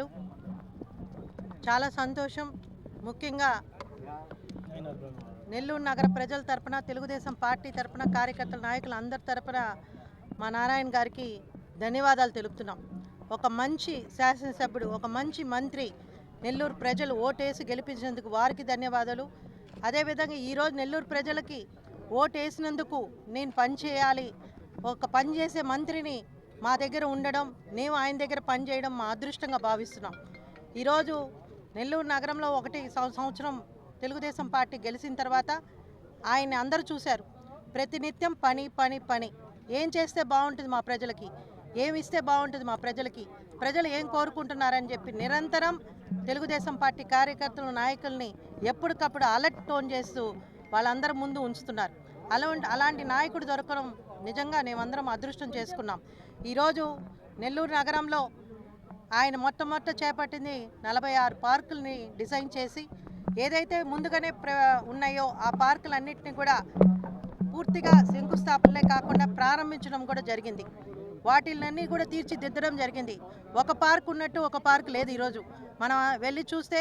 ధన్యవాదాలు. చాలా సంతోషం. ముఖ్యంగా నెల్లూరు నగర ప్రజల తరపున తెలుగుదేశం పార్టీ తరపున కార్యకర్తల నాయకులు అందరి తరపున మా నారాయణ గారికి ధన్యవాదాలు తెలుపుతున్నాం. ఒక మంచి శాసనసభ్యుడు ఒక మంచి మంత్రి నెల్లూరు ప్రజలు ఓటేసి గెలిపించినందుకు వారికి ధన్యవాదాలు. అదేవిధంగా ఈరోజు నెల్లూరు ప్రజలకి ఓటేసినందుకు నేను పని చేయాలి ఒక పని చేసే మంత్రిని మా దగ్గర ఉండడం మేము ఆయన దగ్గర పని చేయడం మా అదృష్టంగా భావిస్తున్నాం. ఈరోజు నెల్లూరు నగరంలో ఒకటి సంవత్సరం తెలుగుదేశం పార్టీ గెలిచిన తర్వాత ఆయన అందరూ చూశారు. ప్రతినిత్యం పని పని పని. ఏం చేస్తే బాగుంటుంది మా ప్రజలకి? ఏమి ఇస్తే బాగుంటుంది మా ప్రజలకి? ప్రజలు ఏం కోరుకుంటున్నారని చెప్పి నిరంతరం తెలుగుదేశం పార్టీ కార్యకర్తలు నాయకుల్ని ఎప్పటికప్పుడు అలర్ట్ టోన్ చేస్తూ వాళ్ళందరి ముందు ఉంచుతున్నారు. అలాంటి అలాంటి నాయకుడు దొరకడం నిజంగా మేమందరం అదృష్టం చేసుకున్నాం. ఈరోజు నెల్లూరు నగరంలో ఆయన మొట్టమొదట చేపట్టింది నలభై ఆరు పార్కుల్ని డిజైన్ చేసి ఏదైతే ముందుగానే ప్ర ఉన్నాయో ఆ పార్కులన్నింటినీ కూడా పూర్తిగా శంకుస్థాపనలే కాకుండా ప్రారంభించడం కూడా జరిగింది. వాటిలన్నీ కూడా తీర్చిదిద్దడం జరిగింది. ఒక పార్క్ ఉన్నట్టు ఒక పార్క్ లేదు ఈరోజు. మనం వెళ్ళి చూస్తే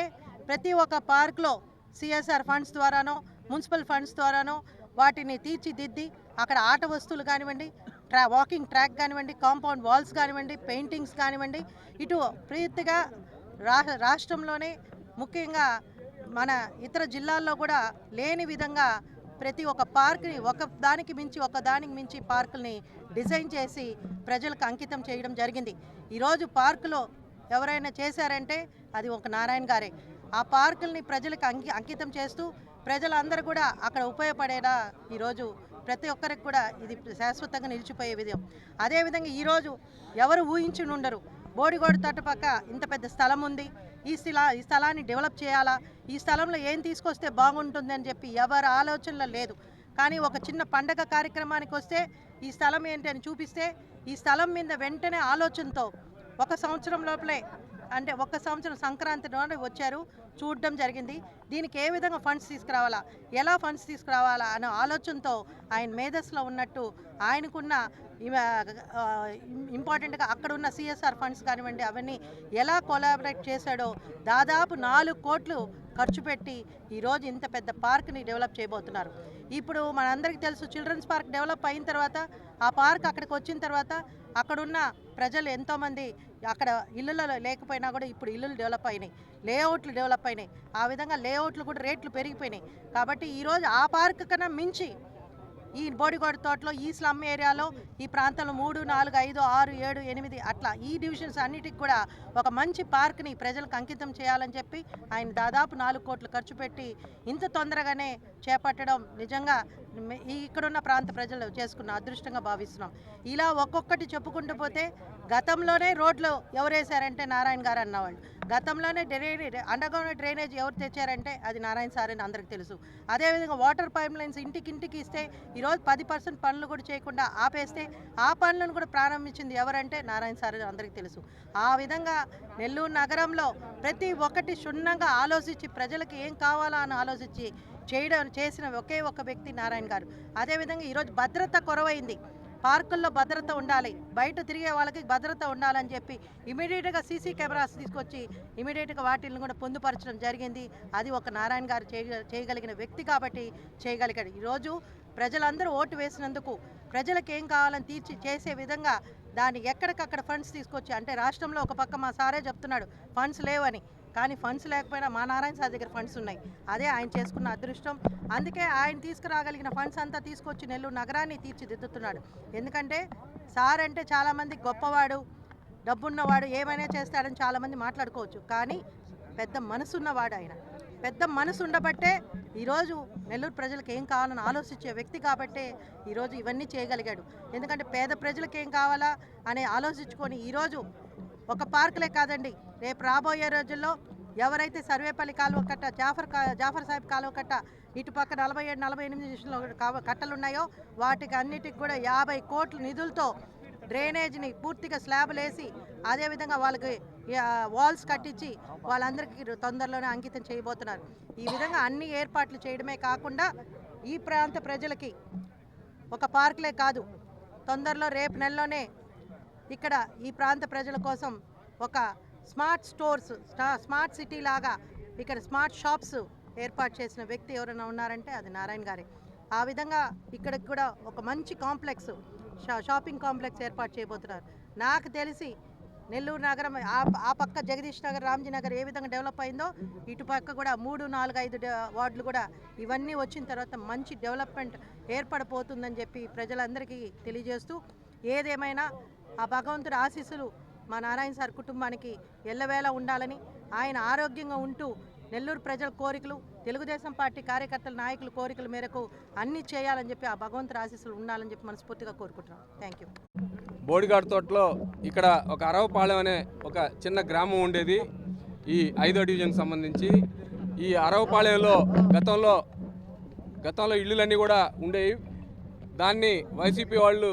ప్రతి ఒక్క పార్క్లో సిఎస్ఆర్ ఫండ్స్ ద్వారానో మున్సిపల్ ఫండ్స్ ద్వారానో వాటిని తీర్చిదిద్ది అక్కడ ఆట వస్తువులు కానివ్వండి ట్రా వాకింగ్ ట్రాక్ కానివ్వండి కాంపౌండ్ వాల్స్ కానివ్వండి పెయింటింగ్స్ కానివ్వండి ఇటు పూర్తిగా రా రాష్ట్రంలోనే ముఖ్యంగా మన ఇతర జిల్లాల్లో కూడా లేని విధంగా ప్రతి ఒక్క పార్క్ని ఒక దానికి మించి ఒక దానికి మించి పార్కుల్ని డిజైన్ చేసి ప్రజలకు అంకితం చేయడం జరిగింది. ఈరోజు పార్కులో ఎవరైనా చేశారంటే అది ఒక నారాయణ గారే. ఆ పార్కుల్ని ప్రజలకు అంకి అంకితం చేస్తూ ప్రజలందరూ కూడా అక్కడ ఉపయోగపడేలా ఈరోజు ప్రతి ఒక్కరికి కూడా ఇది శాశ్వతంగా నిలిచిపోయే విధం. అదేవిధంగా ఈరోజు ఎవరు ఊహించి ఉండరు. బోడిగోడు తట్టుపక్క ఇంత పెద్ద స్థలం ఉంది. ఈ స్థలా ఈ స్థలాన్ని డెవలప్ చేయాలా? ఈ స్థలంలో ఏం తీసుకొస్తే బాగుంటుంది అని చెప్పి ఎవరి ఆలోచనలో లేదు. కానీ ఒక చిన్న పండగ కార్యక్రమానికి వస్తే ఈ స్థలం ఏంటి అని చూపిస్తే ఈ స్థలం మీద వెంటనే ఆలోచనతో ఒక సంవత్సరం లోపలే అంటే ఒక సంవత్సరం సంక్రాంతి నాడు వచ్చారు చూడడం జరిగింది. దీనికి ఏ విధంగా ఫండ్స్ తీసుకురావాలా? ఎలా ఫండ్స్ తీసుకురావాలా అనే ఆలోచనతో ఆయన మేధస్సులో ఉన్నట్టు ఆయనకున్న ఇంపార్టెంట్గా అక్కడ ఉన్న సిఎస్ఆర్ ఫండ్స్ కానివ్వండి అవన్నీ ఎలా కొలాబరేట్ చేశాడో దాదాపు నాలుగు కోట్లు ఖర్చు పెట్టి ఈరోజు ఇంత పెద్ద పార్క్ని డెవలప్ చేయబోతున్నారు. ఇప్పుడు మనందరికీ తెలుసు చిల్డ్రన్స్ పార్క్ డెవలప్ అయిన తర్వాత ఆ పార్క్ అక్కడికి వచ్చిన తర్వాత అక్కడున్న ప్రజలు ఎంతోమంది అక్కడ ఇళ్ళలో లేకపోయినా కూడా ఇప్పుడు ఇల్లులు డెవలప్ అయినాయి. లేఅవుట్లు డెవలప్ అయినాయి. ఆ విధంగా లేఅవుట్లు కూడా రేట్లు పెరిగిపోయినాయి. కాబట్టి ఈరోజు ఆ పార్క్ కన్నా మించి ఈ బోడిగోడ తోటలో ఈ స్లమ్ ఏరియాలో ఈ ప్రాంతంలో మూడు నాలుగు ఐదు ఆరు ఏడు ఎనిమిది అట్లా ఈ డివిజన్స్ అన్నిటికి కూడా ఒక మంచి పార్క్ని ప్రజలకు అంకితం చేయాలని చెప్పి ఆయన దాదాపు నాలుగు కోట్లు ఖర్చు పెట్టి ఇంత తొందరగానే చేపట్టడం నిజంగా ఈ ఇక్కడున్న ప్రాంత ప్రజలు చేసుకున్న అదృష్టంగా భావిస్తున్నాం. ఇలా ఒక్కొక్కటి చెప్పుకుంటూ పోతే గతంలోనే రోడ్లు ఎవరు వేశారంటే నారాయణ గారు అన్నవాళ్ళు. గతంలోనే డ్రైనేజ్ అండర్గ్రౌండ్ డ్రైనేజ్ ఎవరు తెచ్చారంటే అది నారాయణ సార్ అని అందరికి తెలుసు. అదేవిధంగా వాటర్ పైప్ లైన్స్ ఇంటికింటికి ఇస్తే ఈరోజు పది పర్సెంట్ పనులు కూడా చేయకుండా ఆపేస్తే ఆ పనులను కూడా ప్రారంభించింది ఎవరంటే నారాయణ సార్ అని అందరికీ తెలుసు. ఆ విధంగా నెల్లూరు నగరంలో ప్రతి ఒక్కటి క్షుణ్ణంగా ఆలోచించి ప్రజలకు ఏం కావాలా అని ఆలోచించి చేయడం చేసిన ఒకే ఒక వ్యక్తి నారాయణ గారు. అదేవిధంగా ఈరోజు భద్రత కొరవైంది. పార్కుల్లో భద్రత ఉండాలి. బయట తిరిగే వాళ్ళకి భద్రత ఉండాలని చెప్పి ఇమీడియట్గా సీసీ కెమెరాస్ తీసుకొచ్చి ఇమీడియట్గా వాటిని కూడా పొందుపరచడం జరిగింది. అది ఒక నారాయణ గారు చేయ చేయగలిగిన వ్యక్తి కాబట్టి చేయగలిగాడు. ఈరోజు ప్రజలందరూ ఓటు వేసినందుకు ప్రజలకు ఏం కావాలని తీర్చి చేసే విధంగా దాన్ని ఎక్కడికక్కడ ఫండ్స్ తీసుకొచ్చి అంటే రాష్ట్రంలో ఒక పక్క మా సారే చెప్తున్నాడు ఫండ్స్ లేవని. కానీ ఫండ్స్ లేకపోయినా మా నారాయణ సార్ దగ్గర ఫండ్స్ ఉన్నాయి. అదే ఆయన చేసుకున్న అదృష్టం. అందుకే ఆయన తీసుకురాగలిగిన ఫండ్స్ అంతా తీసుకొచ్చి నెల్లూరు నగరాన్ని తీర్చిదిద్దుతున్నాడు. ఎందుకంటే సార్ అంటే చాలామంది గొప్పవాడు డబ్బున్నవాడు ఏమైనా చేస్తాడని చాలామంది మాట్లాడుకోవచ్చు. కానీ పెద్ద మనసున్నవాడు ఆయన. పెద్ద మనసు ఉండబట్టే ఈరోజు నెల్లూరు ప్రజలకు ఏం కావాలని ఆలోచించే వ్యక్తి కాబట్టే ఈరోజు ఇవన్నీ చేయగలిగాడు. ఎందుకంటే పేద ప్రజలకు ఏం కావాలా అని ఆలోచించుకొని ఈరోజు ఒక పార్కులే కాదండి రేపు రాబోయే రోజుల్లో ఎవరైతే సర్వేపల్లి కాలువ కట్ట జాఫర్ జాఫర్ సాహెబ్ కాలువ కట్ట ఇటుపక్క నలభై ఏడు నలభై ఎనిమిది నిమిషంలో కట్టలు ఉన్నాయో వాటికి అన్నిటికి కూడా యాభై కోట్ల నిధులతో డ్రైనేజ్ని పూర్తిగా స్లాబ్లు వేసి అదేవిధంగా వాళ్ళకి వాల్స్ కట్టించి వాళ్ళందరికీ తొందరలోనే అంకితం చేయబోతున్నారు. ఈ విధంగా అన్ని ఏర్పాట్లు చేయడమే కాకుండా ఈ ప్రాంత ప్రజలకి ఒక పార్కులే కాదు తొందరలో రేపు నెలలోనే ఇక్కడ ఈ ప్రాంత ప్రజల కోసం ఒక స్మార్ట్ స్టోర్స్ స్టా- స్మార్ట్ సిటీ లాగా ఇక్కడ స్మార్ట్ షాప్స్ ఏర్పాటు చేసిన వ్యక్తి ఎవరైనా ఉన్నారంటే అది నారాయణ గారే. ఆ విధంగా ఇక్కడికి కూడా ఒక మంచి కాంప్లెక్స్ షా- షాపింగ్ కాంప్లెక్స్ ఏర్పాటు చేయబోతున్నారు. నాకు తెలిసి నెల్లూరు నగరం ఆ ఆ పక్క జగదీష్ నగర్ రామ్జీ నగర్ ఏ విధంగా డెవలప్ అయిందో ఇటు పక్క కూడా మూడు నాలుగు ఐదు వార్డులు కూడా ఇవన్నీ వచ్చిన తర్వాత మంచి డెవలప్మెంట్ ఏర్పడిపోతుందని చెప్పి ప్రజలందరికీ తెలియజేస్తూ ఏదేమైనా ఆ భగవంతుడి ఆశీస్సులు మా నారాయణ సార్ కుటుంబానికి ఎల్లవేళ ఉండాలని ఆయన ఆరోగ్యంగా ఉంటూ నెల్లూరు ప్రజల కోరికలు తెలుగుదేశం పార్టీ కార్యకర్తల నాయకుల కోరికల మేరకు అన్నీ చేయాలని చెప్పి ఆ భగవంతుడి ఆశీస్సులు ఉండాలని చెప్పి మనస్ఫూర్తిగా కోరుకుంటున్నాం. థ్యాంక్ యూ బోడిగాడ్ తోటలో ఇక్కడ ఒక అరవపాలెం అనే ఒక చిన్న గ్రామం ఉండేది. ఈ ఐదో డివిజన్కి సంబంధించి ఈ అరవపాలెంలో గతంలో గతంలో ఇళ్ళులన్నీ కూడా ఉండేవి. దాన్ని వైసీపీ వాళ్ళు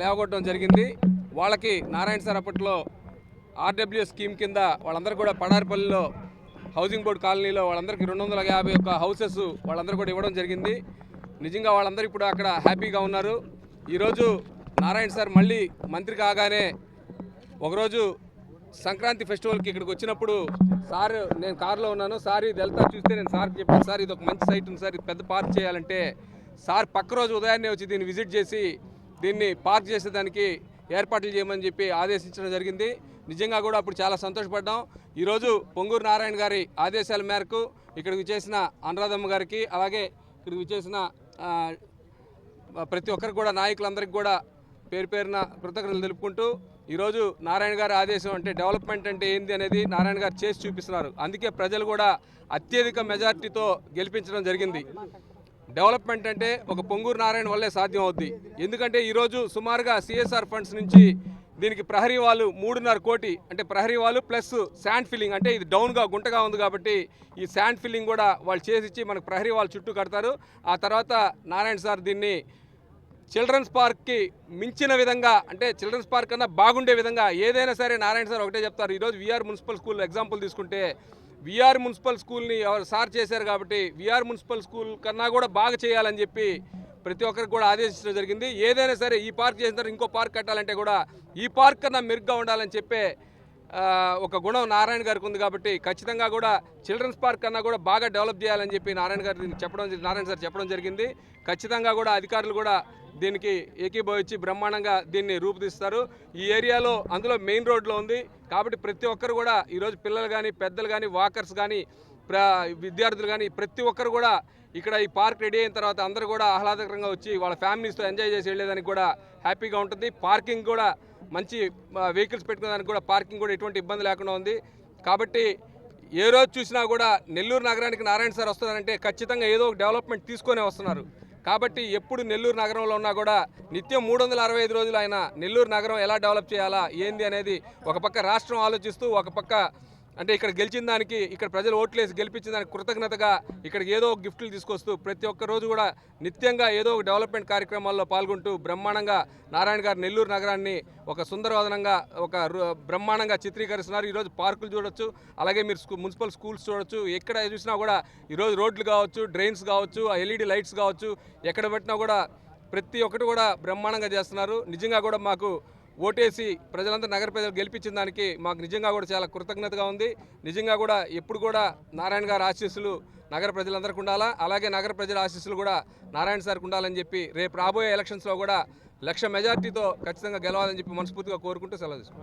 లేవగొట్టడం జరిగింది. వాళ్ళకి నారాయణ సార్ అప్పట్లో ఆర్డబ్ల్యూ స్కీమ్ కింద వాళ్ళందరూ కూడా పడారిపల్లిలో హౌసింగ్ బోర్డు కాలనీలో వాళ్ళందరికీ రెండు వందల యాభై ఒక్క హౌసెస్ వాళ్ళందరూ కూడా ఇవ్వడం జరిగింది. నిజంగా వాళ్ళందరూ ఇప్పుడు అక్కడ హ్యాపీగా ఉన్నారు. ఈరోజు నారాయణ సార్ మళ్ళీ మంత్రి కాగానే ఒకరోజు సంక్రాంతి ఫెస్టివల్కి ఇక్కడికి వచ్చినప్పుడు సార్ నేను కారులో ఉన్నాను. సార్ ఇది వెళ్తా చూస్తే నేను సార్కి చెప్పాను సార్ ఇది ఒక మంచి సైట్ ఉంది సార్ ఇది పెద్ద పార్క్ చేయాలంటే సార్ పక్క రోజు ఉదయాన్నే వచ్చి దీన్ని విజిట్ చేసి దీన్ని పార్క్ చేసేదానికి ఏర్పాట్లు చేయమని చెప్పి ఆదేశించడం జరిగింది. నిజంగా కూడా అప్పుడు చాలా సంతోషపడ్డాం. ఈరోజు పొంగూరు నారాయణ గారి ఆదేశాల మేరకు ఇక్కడికి చేసిన అనురాధమ్మ గారికి అలాగే ఇక్కడికి చేసిన ప్రతి ఒక్కరికి కూడా నాయకులందరికీ కూడా పేరు పేరున కృతజ్ఞతలు తెలుపుకుంటూ ఈరోజు నారాయణ గారి ఆదేశం అంటే డెవలప్మెంట్ అంటే ఏంది అనేది నారాయణ గారు చేసి చూపిస్తున్నారు. అందుకే ప్రజలు కూడా అత్యధిక మెజార్టీతో గెలిపించడం జరిగింది. డెవలప్మెంట్ అంటే ఒక పొంగూరు నారాయణ వల్లే సాధ్యం అవుద్ది ఎందుకంటే ఈరోజు సుమారుగా సిఎస్ఆర్ ఫండ్స్ నుంచి దీనికి ప్రహరీ వాళ్ళు మూడున్నర కోటి అంటే ప్రహరీ వాళ్ళు ప్లస్ శాండ్ ఫిల్లింగ్ అంటే ఇది డౌన్గా గుంటగా ఉంది కాబట్టి ఈ శాండ్ ఫిల్లింగ్ కూడా వాళ్ళు చేసి ఇచ్చి మనకు ప్రహరీ వాళ్ళు చుట్టూ కడతారు. ఆ తర్వాత నారాయణ సార్ దీన్ని చిల్డ్రన్స్ పార్క్కి మించిన విధంగా అంటే చిల్డ్రన్స్ పార్క్ కన్నా బాగుండే విధంగా ఏదైనా సరే నారాయణ సార్ ఒకటే చెప్తారు. ఈరోజు విఆర్ మున్సిపల్ స్కూల్ ఎగ్జాంపుల్ తీసుకుంటే విఆర్ మున్సిపల్ స్కూల్ని ఎవరు సార్ చేశారు కాబట్టి విఆర్ మున్సిపల్ స్కూల్ కన్నా కూడా బాగా చేయాలని చెప్పి ప్రతి ఒక్కరికి కూడా ఆదేశించడం జరిగింది. ఏదైనా సరే ఈ పార్క్ చేసిన తర్వాత ఇంకో పార్క్ కట్టాలంటే కూడా ఈ పార్క్ కన్నా మెరుగ్గా ఉండాలని చెప్పే ఒక గుణం నారాయణ గారికి ఉంది కాబట్టి ఖచ్చితంగా కూడా చిల్డ్రన్స్ పార్క్ కన్నా కూడా బాగా డెవలప్ చేయాలని చెప్పి నారాయణ గారు చెప్పడం నారాయణ సార్ చెప్పడం జరిగింది. ఖచ్చితంగా కూడా అధికారులు కూడా దీనికి ఏకీభవించి బ్రహ్మాండంగా దీన్ని రూపుదిస్తారు. ఈ ఏరియాలో అందులో మెయిన్ రోడ్లో ఉంది. కాబట్టి ప్రతి ఒక్కరు కూడా ఈరోజు పిల్లలు కానీ పెద్దలు కానీ వాకర్స్ కానీ ప్ర విద్యార్థులు కానీ ప్రతి ఒక్కరు కూడా ఇక్కడ ఈ పార్క్ రెడీ అయిన తర్వాత అందరూ కూడా ఆహ్లాదకరంగా వచ్చి వాళ్ళ ఫ్యామిలీస్తో ఎంజాయ్ చేసి వెళ్ళేదానికి కూడా హ్యాపీగా ఉంటుంది. పార్కింగ్ కూడా మంచి వెహికల్స్ పెట్టుకునేదానికి కూడా పార్కింగ్ కూడా ఎటువంటి ఇబ్బంది లేకుండా ఉంది. కాబట్టి ఏ రోజు చూసినా కూడా నెల్లూరు నగరానికి నారాయణ సార్ వస్తున్నారంటే ఖచ్చితంగా ఏదో ఒక డెవలప్మెంట్ తీసుకొనే వస్తున్నారు. కాబట్టి ఎప్పుడు నెల్లూరు నగరంలో ఉన్నా కూడా నిత్యం మూడు వందల అరవై ఐదు రోజులు ఆయన నెల్లూరు నగరం ఎలా డెవలప్ చేయాలా ఏంది అనేది ఒక పక్క రాష్ట్రం ఆలోచిస్తూ ఒక పక్క అంటే ఇక్కడ గెలిచిన దానికి ఇక్కడ ప్రజలు ఓట్లేసి గెలిపించిన దానికి కృతజ్ఞతగా ఇక్కడికి ఏదో ఒక గిఫ్ట్లు తీసుకొస్తూ ప్రతి ఒక్క రోజు కూడా నిత్యంగా ఏదో ఒక డెవలప్మెంట్ కార్యక్రమాల్లో పాల్గొంటూ బ్రహ్మాండంగా నారాయణ గారు నెల్లూరు నగరాన్ని ఒక సుందరవదనంగా ఒక బ్రహ్మాండంగా చిత్రీకరిస్తున్నారు. ఈరోజు పార్కులు చూడొచ్చు అలాగే మీరు స్కూ మున్సిపల్ స్కూల్స్ చూడొచ్చు ఎక్కడ చూసినా కూడా ఈరోజు రోడ్లు కావచ్చు డ్రైన్స్ కావచ్చు ఎల్ఈడి లైట్స్ కావచ్చు ఎక్కడ పెట్టినా కూడా ప్రతి ఒక్కటి కూడా బ్రహ్మాండంగా చేస్తున్నారు. నిజంగా కూడా మాకు ఓటేసి ప్రజలందరూ నగర ప్రజలు గెలిపించిన దానికి మాకు నిజంగా కూడా చాలా కృతజ్ఞతగా ఉంది. నిజంగా కూడా ఎప్పుడు కూడా నారాయణ గారి ఆశీస్సులు నగర ప్రజలందరికీ ఉండాలా? అలాగే నగర ప్రజల ఆశీస్సులు కూడా నారాయణ సార్కి ఉండాలని చెప్పి రేపు రాబోయే ఎలక్షన్స్లో కూడా లక్ష మెజార్టీతో ఖచ్చితంగా గెలవాలని చెప్పి మనస్ఫూర్తిగా కోరుకుంటూ సెలవు తీసుకుంటాం